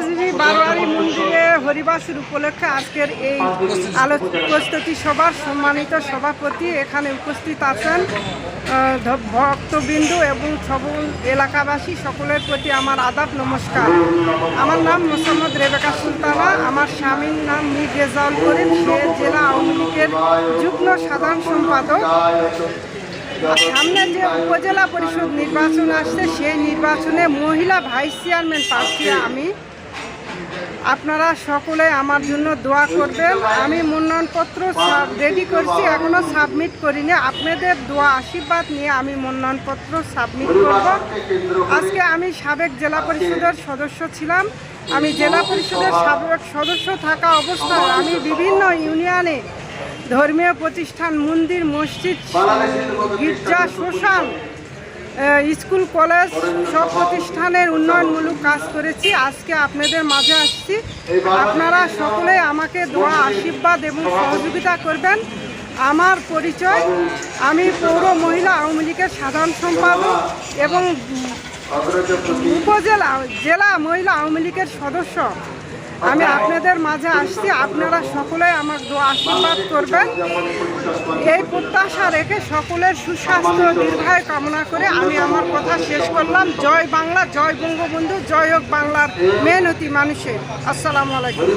রাজবি বারোয়ারি মন্দিরে হরিবাসের উপলক্ষে আজকের এই প্রস্তুতি সভার সম্মানিত সভাপতি এখানে উপস্থিত আছেন ভক্তবৃন্দ এবং সকল এলাকাবাসী, সকলের প্রতি আমার আদাব, নমস্কার। আমার নাম মোসাম্মদ রেবেকা সুলতানা, আমার স্বামীর নাম মীর রেজাউল করিম, সে জেলা আওয়ামী লীগের যুগ্ম সাধারণ সম্পাদক। সামনে যে উপজেলা পরিষদ নির্বাচন আসছে, সেই নির্বাচনে মহিলা ভাইস চেয়ারম্যান প্রার্থী আমি। আপনারা সকলে আমার জন্য দোয়া করবেন। আমি মনোনয়নপত্র রেডি করছি এখনও সাবমিট করিনি। আপনাদের দোয়া আশীর্বাদ নিয়ে আমি মনোনয়নপত্র সাবমিট করব। আজকে আমি সাবেক জেলা পরিষদের সদস্য ছিলাম। আমি জেলা পরিষদের সাবেক সদস্য থাকা অবস্থায় আমি বিভিন্ন ইউনিয়নে ধর্মীয় প্রতিষ্ঠান, মন্দির, মসজিদ, গির্জা, শ্মশান স্কুল, কলেজ সব প্রতিষ্ঠানের উন্নয়নমূলক কাজ করেছি। আজকে আপনাদের মাঝে আসছি। আপনারা সকলে আমাকে দোয়া, আশীর্বাদ এবং সহযোগিতা করবেন। আমার পরিচয়, আমি পৌর মহিলা আওয়ামী লীগের সাধারণ সম্পাদক এবং উপজেলা, জেলা মহিলা আওয়ামী লীগের সদস্য। আমি আপনাদের মাঝে আসছি, আপনারা সকলে আমার আশীর্বাদ করবেন। এই প্রত্যাশা রেখে সকলের সুস্বাস্থ্য, দীর্ঘায় কামনা করে আমি আমার কথা শেষ করলাম। জয় বাংলা, জয় বঙ্গবন্ধু, জয় হোক বাংলার মেহনতি মানুষের। আসসালামু আলাইকুম।